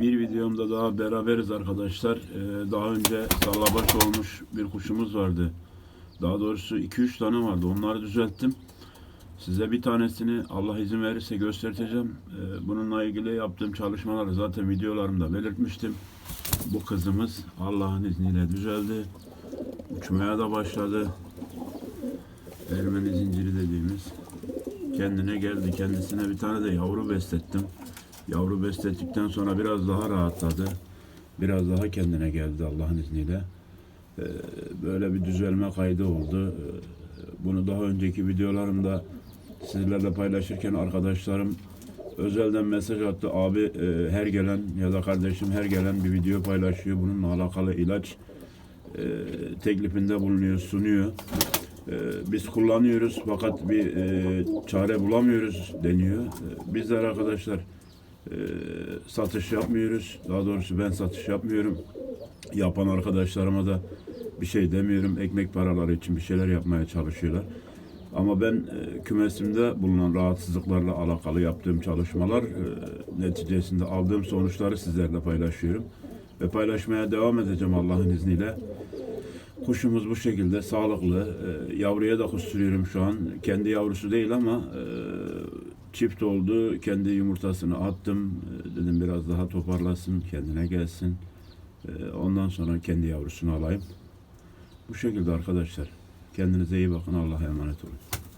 Bir videomda daha beraberiz arkadaşlar. Ee, daha önce sallabaş olmuş bir kuşumuz vardı. Daha doğrusu 2-3 tane vardı. Onları düzelttim. Size bir tanesini Allah izin verirse göstereceğim. Ee, bununla ilgili yaptığım çalışmaları zaten videolarımda belirtmiştim. Bu kızımız Allah'ın izniyle düzeldi. Uçmaya da başladı. Ermeni zinciri dediğimiz kendine geldi. Kendisine bir tane de yavru beslettim. Yavru beslettikten sonra biraz daha rahatladı. Biraz daha kendine geldi Allah'ın izniyle. Ee, Böyle bir düzelme kaydı oldu. Ee, Bunu daha önceki videolarımda sizlerle paylaşırken arkadaşlarım özelden mesaj attı. Abi e, her gelen ya da kardeşim her gelen bir video paylaşıyor. Bununla alakalı ilaç e, teklifinde bulunuyor, sunuyor. E, biz kullanıyoruz fakat bir çare bulamıyoruz deniyor. Bizler arkadaşlar e, satış yapmıyoruz. Daha doğrusu ben satış yapmıyorum. Yapan arkadaşlarıma da bir şey demiyorum. Ekmek paraları için bir şeyler yapmaya çalışıyorlar. Ama ben e, kümesimde bulunan rahatsızlıklarla alakalı yaptığım çalışmalar e, neticesinde aldığım sonuçları sizlerle paylaşıyorum. Ve paylaşmaya devam edeceğim Allah'ın izniyle. Kuşumuz bu şekilde sağlıklı. E, yavruya da kusturuyorum şu an. Kendi yavrusu değil ama çift oldu. Kendi yumurtasını attım. E, dedim biraz daha toparlasın, kendine gelsin. E, ondan sonra kendi yavrusunu alayım. Bu şekilde arkadaşlar. Kendinize iyi bakın. Allah'a emanet olun.